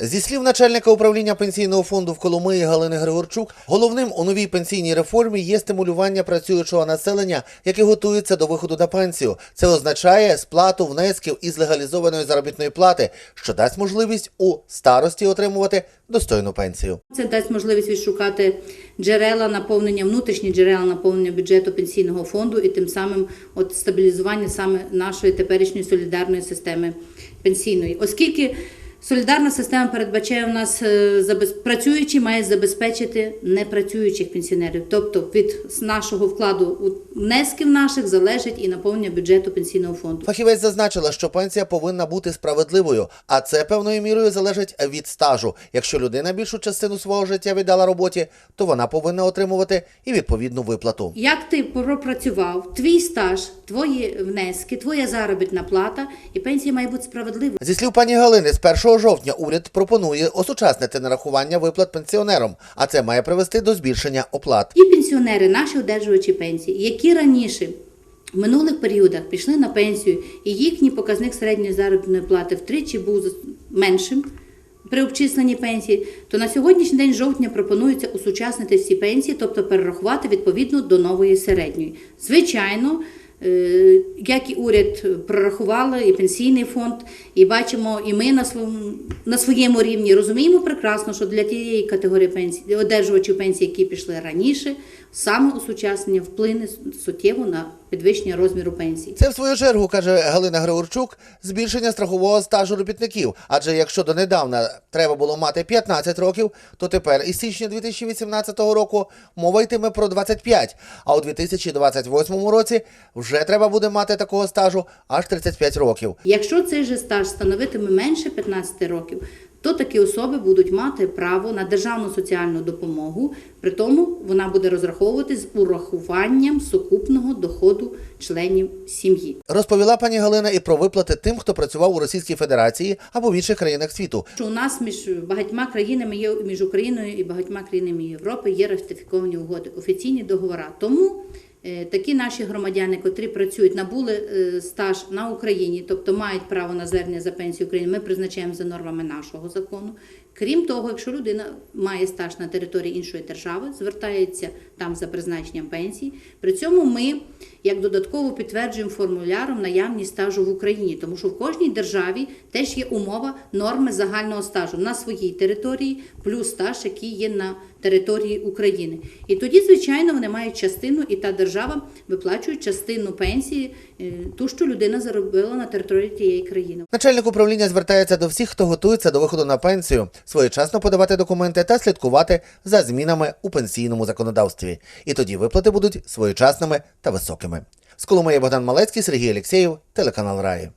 Зі слів начальника управління пенсійного фонду в Коломиї Галини Григорчук, головним у новій пенсійній реформі є стимулювання працюючого населення, яке готується до виходу на пенсію. Це означає сплату внесків із легалізованої заробітної плати, що дасть можливість у старості отримувати достойну пенсію. Це дасть можливість відшукати джерела наповнення, внутрішні джерела наповнення бюджету пенсійного фонду і тим самим от стабілізування саме нашої теперішньої солідарної системи пенсійної. Оскільки солідарна система передбачає у нас е, працюючі має забезпечити непрацюючих пенсіонерів. Тобто від нашого вкладу внесків наших залежить і наповнення бюджету пенсійного фонду. Фахівець зазначила, що пенсія повинна бути справедливою, а це певною мірою залежить від стажу. Якщо людина більшу частину свого життя віддала роботі, то вона повинна отримувати і відповідну виплату. Як ти пропрацював, твій стаж, твої внески, твоя заробітна плата і пенсія має бути справедливою. Зі слів пані Галини, з 1 жовтня уряд пропонує осучаснити нарахування виплат пенсіонерам, а це має привести до збільшення оплат. Ті пенсіонери, наші одержувачі пенсії, які раніше в минулих періодах пішли на пенсію, і їхній показник середньої заробітної плати втричі був меншим. При обчисленні пенсії, то на сьогоднішній день жовтня пропонується усучаснити всі пенсії, тобто перерахувати відповідно до нової середньої. Звичайно, е, як і уряд прорахували, і пенсійний фонд, і бачимо, і ми на своєму, на своєму рівні розуміємо прекрасно, що для тієї категорії пенсії, одержувачів пенсії, які пішли раніше, саме усучаснення вплине суттєво на підвищення розміру пенсії. Це в свою чергу каже Галина Григорчук, збільшення страхового стажу робітників. Адже якщо донедавна треба було мати 15 років, то тепер із січня 2018 року мова йтиме про 25, а у 2028 році вже треба буде мати такого стажу аж 35 років. Якщо цей же стаж становитиме менше 15 років, то такі особи будуть мати право на державну соціальну допомогу, при тому вона буде розраховувати з урахуванням сукупного доходу членів сім'ї. Розповіла пані Галина і про виплати тим, хто працював у Російській Федерації або в інших країнах світу. Що у нас між багатьма країнами є між Україною і багатьма країнами Європи є ратифіковані угоди, офіційні договори. Тому такі наші громадяни, котрі працюють, набули е, стаж на Україні, тобто мають право на звернення за пенсію України, ми призначаємо за нормами нашого закону. Крім того, якщо людина має стаж на території іншої держави, звертається там за призначенням пенсії. При цьому ми як додатково підтверджуємо формуляром наявність стажу в Україні, тому що в кожній державі теж є умова норми загального стажу на своїй території, плюс стаж, який є на території України. І тоді, звичайно, вони мають частину, і та держава виплачує частину пенсії, е, ту, що людина заробила на території тієї країни. Начальник управління звертається до всіх, хто готується до виходу на пенсію, своєчасно подавати документи та слідкувати за змінами у пенсійному законодавстві. І тоді виплати будуть своєчасними та високими. З Коломиї Богдан Малецький, Сергій Алєксєєв, телеканал Раї.